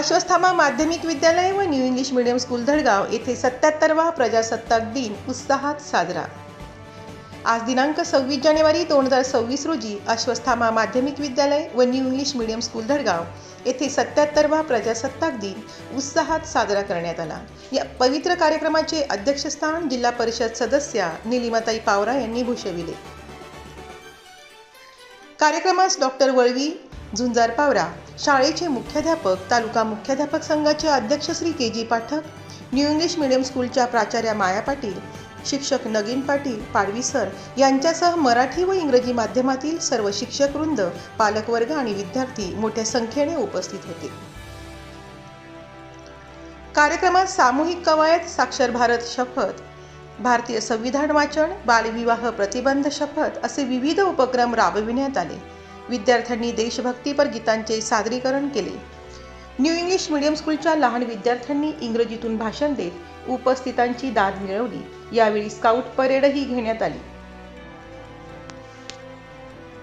अश्वस्थामा माध्यमिक विद्यालय व new English medium school Dhadgaon येथे सत्याहत्तरवा प्रजासत्ताक दिन उत्साहात साजरा. आज दिनांक सव्वीस जानेवारी दोन हजार सव्वीस रोजी अश्वस्थामा माध्यमिक विद्यालय व new English medium school Dhadgaon येथे सत्याहत्तरवा प्रजासत्ताक दिन उत्साहात साजरा करण्यात आला. या पवित्र कार्यक्रमाचे अध्यक्षस्थान जिल्हा परिषद सदस्या निलिमाताई पावरा यांनी भूषविले. कार्यक्रमास डॉक्टर वळवी झुंजार पावरा शाळेचे मुख्याध्यापक तालुका मुख्याध्यापक संघाचे अध्यक्ष Shri K G Pathak new English medium स्कूलच्या प्राचार्या माया पाटील शिक्षक नगीन पाटील पाडवी सर यांच्यासह मराठी व इंग्रजी माध्यमातील सर्व शिक्षक वृंद पालकवर्ग आणि विद्यार्थी मोठ्या संख्येने उपस्थित होते. कार्यक्रमात सामूहिक कवायत साक्षर भारत शपथ भारतीय संविधान वाचन बालविवाह प्रतिबंध शपथ असे विविध उपक्रम राबविण्यात आले. विद्यार्थ्यांनी देशभक्तीपर गीतांचे सादरीकरण केले. न्यू इंग्लिश मीडियम स्कूलच्या लहान विद्यार्थ्यांनी इंग्रजीतून भाषण देत उपस्थितांची दाद मिळवली. यावेळी स्काउट परेडही घेण्यात आली.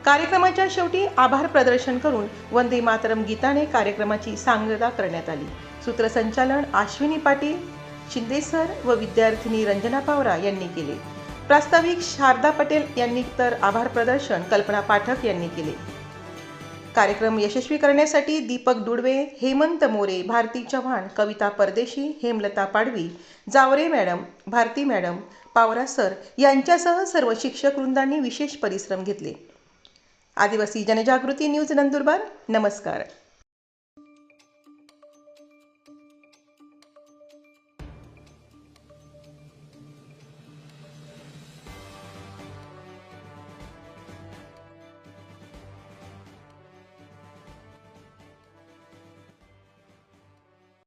कार्यक्रमाच्या शेवटी आभार प्रदर्शन करून वंदे मातरम गीताने कार्यक्रमाची सांगता करण्यात आली. सूत्रसंचालन अश्विनी पाटील शिंदेसर व विद्यार्थिनी रंजना पावरा यांनी केले. प्रास्ताविक शारदा पटेल यांनी तर आभार प्रदर्शन कल्पना पाठक यांनी केले. कार्यक्रम यशस्वी करण्यासाठी Deepak दुडवे Hemant More Bharati Chavan Kavita Pardeshi Hemlata Padvi Javare madam Bharati madam Pawara sir यांच्यासह सर्व शिक्षक वृंदांनी विशेष परिश्रम घेतले. आदिवासी जनजागृती न्यूज नंदुरबार नमस्कार.